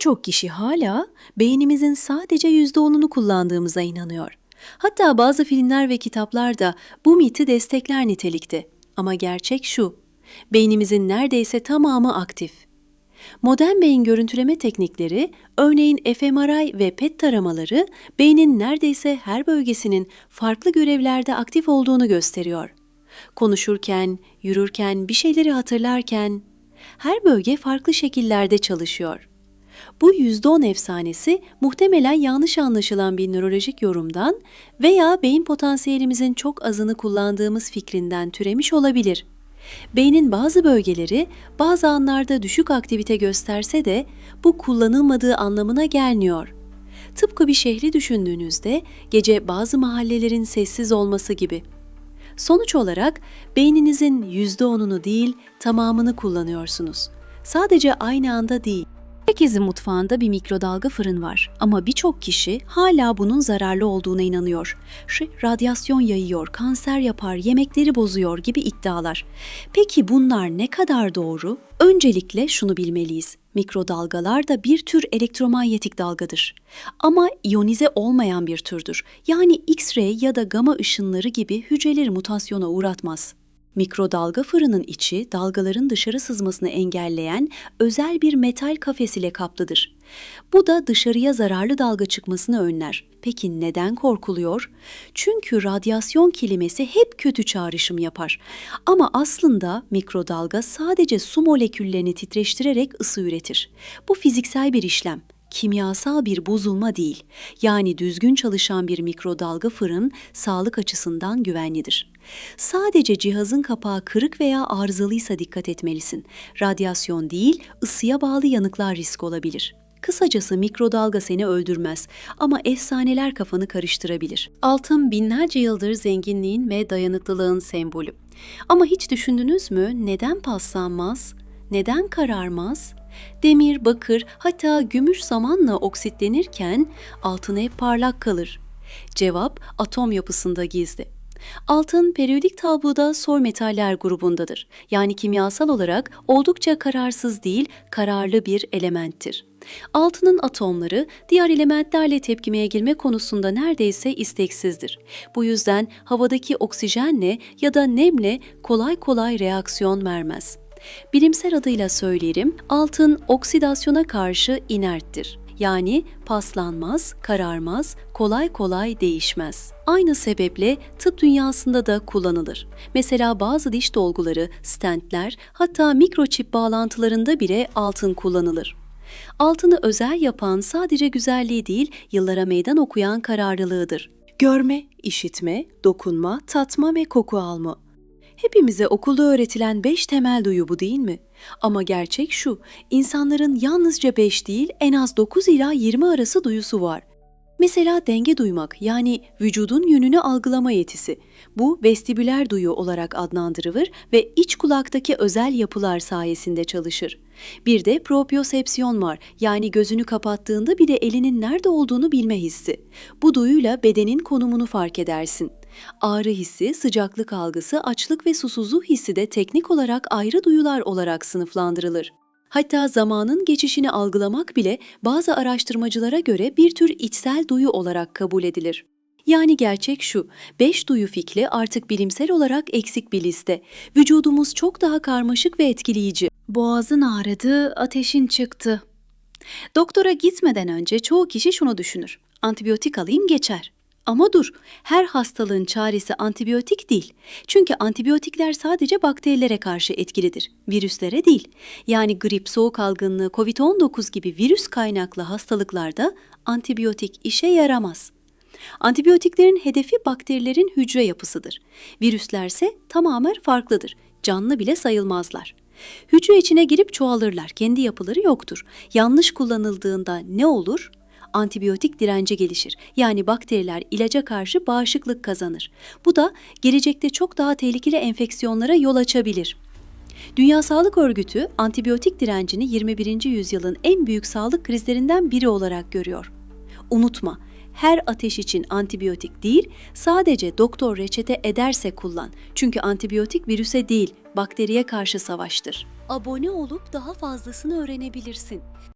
Birçok kişi hala beynimizin sadece %10'unu kullandığımıza inanıyor. Hatta bazı filmler ve kitaplar da bu miti destekler nitelikte. Ama gerçek şu, beynimizin neredeyse tamamı aktif. Modern beyin görüntüleme teknikleri, örneğin fMRI ve PET taramaları, beynin neredeyse her bölgesinin farklı görevlerde aktif olduğunu gösteriyor. Konuşurken, yürürken, bir şeyleri hatırlarken her bölge farklı şekillerde çalışıyor. Bu %10 efsanesi muhtemelen yanlış anlaşılan bir nörolojik yorumdan veya beyin potansiyelimizin çok azını kullandığımız fikrinden türemiş olabilir. Beynin bazı bölgeleri bazı anlarda düşük aktivite gösterse de bu kullanılmadığı anlamına gelmiyor. Tıpkı bir şehri düşündüğünüzde gece bazı mahallelerin sessiz olması gibi. Sonuç olarak beyninizin %10'unu değil tamamını kullanıyorsunuz. Sadece aynı anda değil. Herkesin mutfağında bir mikrodalga fırın var ama birçok kişi hala bunun zararlı olduğuna inanıyor. Şu radyasyon yayıyor, kanser yapar, yemekleri bozuyor gibi iddialar. Peki bunlar ne kadar doğru? Öncelikle şunu bilmeliyiz. Mikrodalgalar da bir tür elektromanyetik dalgadır. Ama iyonize olmayan bir türdür. Yani X-ray ya da gama ışınları gibi hücreleri mutasyona uğratmaz. Mikrodalga fırının içi dalgaların dışarı sızmasını engelleyen özel bir metal kafes ile kaplıdır. Bu da dışarıya zararlı dalga çıkmasını önler. Peki neden korkuluyor? Çünkü radyasyon kelimesi hep kötü çağrışım yapar. Ama aslında mikrodalga sadece su moleküllerini titreştirerek ısı üretir. Bu fiziksel bir işlem kimyasal bir bozulma değil. Yani düzgün çalışan bir mikrodalga fırın sağlık açısından güvenlidir. Sadece cihazın kapağı kırık veya arızalıysa dikkat etmelisin. Radyasyon değil, ısıya bağlı yanıklar risk olabilir. Kısacası mikrodalga seni öldürmez ama efsaneler kafanı karıştırabilir. Altın binlerce yıldır zenginliğin ve dayanıklılığın sembolü. Ama hiç düşündünüz mü neden paslanmaz? Neden kararmaz? Demir, bakır, hatta gümüş zamanla oksitlenirken altın hep parlak kalır. Cevap atom yapısında gizli. Altın periyodik tabloda sor metaller grubundadır. Yani kimyasal olarak oldukça kararsız değil, kararlı bir elementtir. Altının atomları diğer elementlerle tepkimeye girme konusunda neredeyse isteksizdir. Bu yüzden havadaki oksijenle ya da nemle kolay kolay reaksiyon vermez. Bilimsel adıyla söyleyelim, altın oksidasyona karşı inerttir. Yani paslanmaz, kararmaz, kolay kolay değişmez. Aynı sebeple tıp dünyasında da kullanılır. Mesela bazı diş dolguları, stentler, hatta mikroçip bağlantılarında bile altın kullanılır. Altını özel yapan sadece güzelliği değil, yıllara meydan okuyan kararlılığıdır. Görme, işitme, dokunma, tatma ve koku alma. Hepimize okulda öğretilen beş temel duyu bu değil mi? Ama gerçek şu, insanların yalnızca 5 değil en az 9 ila 20 arası duyusu var. Mesela denge duymak yani vücudun yönünü algılama yetisi. Bu vestibüler duyu olarak adlandırılır ve iç kulaktaki özel yapılar sayesinde çalışır. Bir de propriosepsiyon var yani gözünü kapattığında bile elinin nerede olduğunu bilme hissi. Bu duyuyla bedenin konumunu fark edersin. Ağrı hissi, sıcaklık algısı, açlık ve susuzluk hissi de teknik olarak ayrı duyular olarak sınıflandırılır. Hatta zamanın geçişini algılamak bile bazı araştırmacılara göre bir tür içsel duyu olarak kabul edilir. Yani gerçek şu, beş duyu fikri artık bilimsel olarak eksik bir liste. Vücudumuz çok daha karmaşık ve etkileyici. Boğazın ağrıdı, ateşin çıktı. Doktora gitmeden önce çoğu kişi şunu düşünür. Antibiyotik alayım geçer. Ama dur, her hastalığın çaresi antibiyotik değil. Çünkü antibiyotikler sadece bakterilere karşı etkilidir, virüslere değil. Yani grip, soğuk algınlığı, COVID-19 gibi virüs kaynaklı hastalıklarda antibiyotik işe yaramaz. Antibiyotiklerin hedefi bakterilerin hücre yapısıdır. Virüslerse tamamen farklıdır. Canlı bile sayılmazlar. Hücre içine girip çoğalırlar. Kendi yapıları yoktur. Yanlış kullanıldığında ne olur? Antibiyotik direnci gelişir. Yani bakteriler ilaca karşı bağışıklık kazanır. Bu da gelecekte çok daha tehlikeli enfeksiyonlara yol açabilir. Dünya Sağlık Örgütü antibiyotik direncini 21. yüzyılın en büyük sağlık krizlerinden biri olarak görüyor. Unutma, her ateş için antibiyotik değil, sadece doktor reçete ederse kullan. Çünkü antibiyotik virüse değil, bakteriye karşı savaştır. Abone olup daha fazlasını öğrenebilirsin.